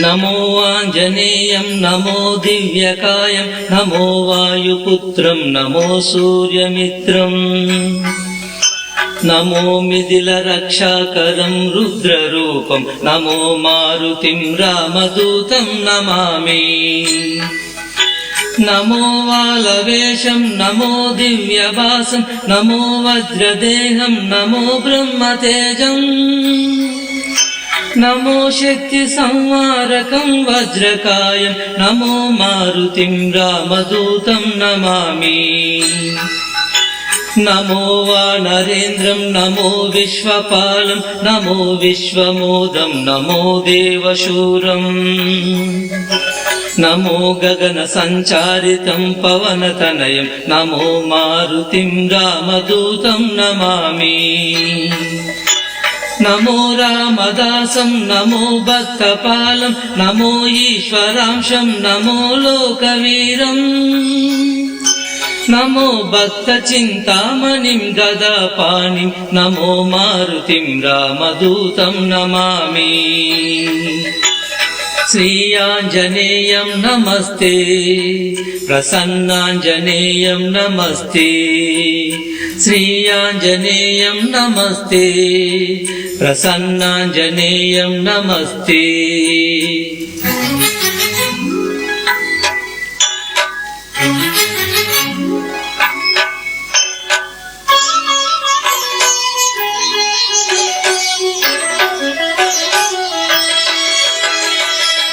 నమో ఆంజనేయం నమో దివ్యకాయం నమో వాయుపుత్రం నమో సూర్యమిత్రం. నమో మిథిల రక్షాకరం రుద్రరూపం నమో మారుతిం రామదూతం నమామి. నమో వాలవేషం నమో దివ్యవాసం నమో వజ్రదేహం నమో బ్రహ్మతేజం. నమో శక్తి సంవారకం వజ్రకాయం నమో మారుతిం రామదూతం నమామి. నమో వానరేంద్రం నమో విశ్వపాలం నమో విశ్వమోదం నమో దేవశూరం. నమో గగన సంచారితం పవనతనయం నమో మారుతిం రామదూతం నమామి. నమో రామదాసం నమో భక్తపాలం నమో ఈశ్వరాంశం నమో లోకవీరం. నమో భక్త చింతామణిం గదాపాణిం నమో మారుతిం రామదూతం నమామి. श्रियाञ्जनेयं नमस्ते। प्रसन्नाञ्जनेयं नमस्ते। श्रियाञ्जनेयं नमस्ते। प्रसन्नाञ्जनेयं नमस्ते।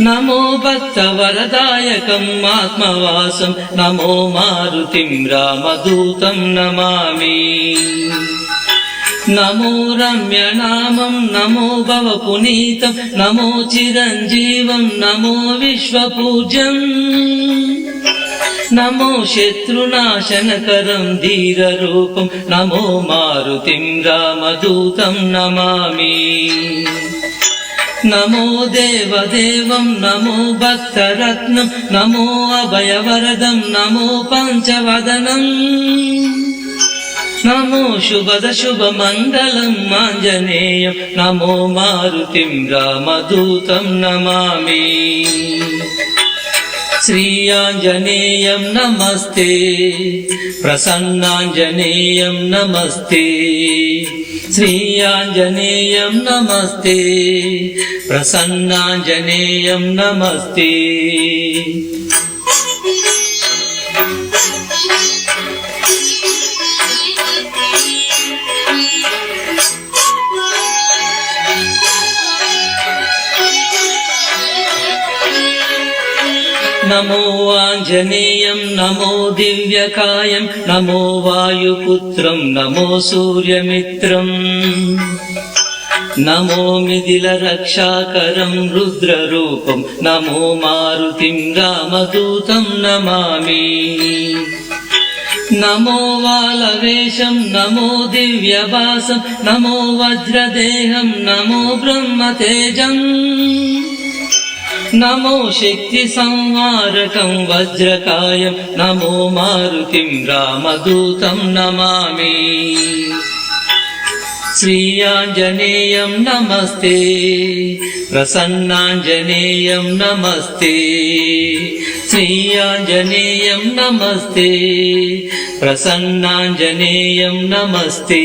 నమో భక్తవరదాయకం ఆత్మవాసం నమో మారుతిం రామదూతం నమామి. నమో రమ్యనామం నమో భవ పునీతం నమో చిరంజీవం నమో విశ్వపూజ్యం. నమో శత్రునాశనకరం ధీరరూపం నమో మారుతిం రామదూతం నమామి. నమో దేవదేవం నమో భక్తరత్నం నమో అభయవరదం నమో పంచవదనం. నమో శుభద శుభమంగళం మాంజనేయం నమో మారుతిం రామదూతం నమామి. श्रियाञ्जनेयं नमस्ते। प्रसन्नाञ्जनेयं नमस्ते। श्रियाञ्जनेयं नमस्ते। प्रसन्नाञ्जनेयं नमस्ते। నమో ఆంజనేయం నమో దివ్యకాయం నమో వాయుపుత్రం నమో సూర్యమిత్రం. నమో మిథిల రక్షాకరం రుద్రరూపం నమో మారుతిం రామదూతం నమామి. నమో వాలవేషం నమో దివ్యవాసం నమో వజ్రదేహం నమో नमो शक्तिसंहारकं वज्रकायं नमो मारुतिं रामदूतं नमामि। श्रीयाञ्जनेयं नमस्ते प्रसन्नाञ्जनेयं नमस्ते। श्रीयाञ्जनेयं नमस्ते प्रसन्नाञ्जनेयं नमस्ते।